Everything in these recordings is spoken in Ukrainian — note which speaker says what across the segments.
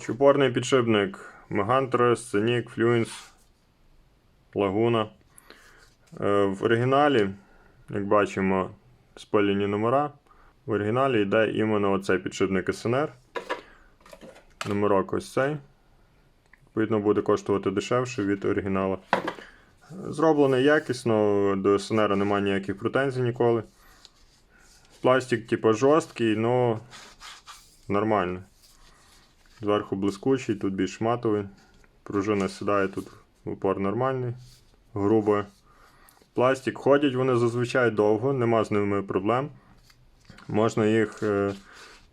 Speaker 1: Чупорний підшипник Megantra, Scenic, Fluence, Laguna. Е, В оригіналі, як бачимо, спалені номера. В оригіналі йде іменно оцей підшипник СНР. Номерок ось цей. Відповідно, буде коштувати дешевше від оригіналу. Зроблений якісно, до СНР немає ніяких претензій ніколи. Пластик, типу, жорсткий, але нормально. Зверху блискучий, тут більш матовий. Пружина сідає тут упор нормальний, грубо. Пластик. Ходять вони зазвичай довго, нема з ними проблем. Можна їх, е,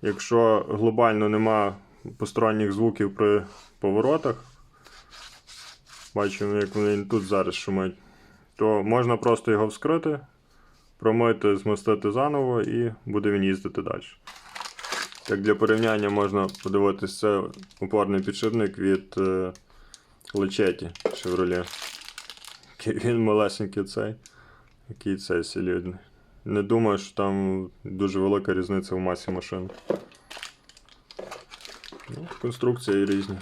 Speaker 1: якщо глобально нема посторонніх звуків при поворотах, бачимо, як вони тут зараз шумить, то можна просто його вскрити, промити, змастити заново і буде він їздити далі. Як для порівняння можна подивитися, це опорний підшипник від е, Лечеті Chevrolet. Він малесенький цей, який цей селідний. Не думаю, що там дуже велика різниця в масі машин. Ну, конструкції різні.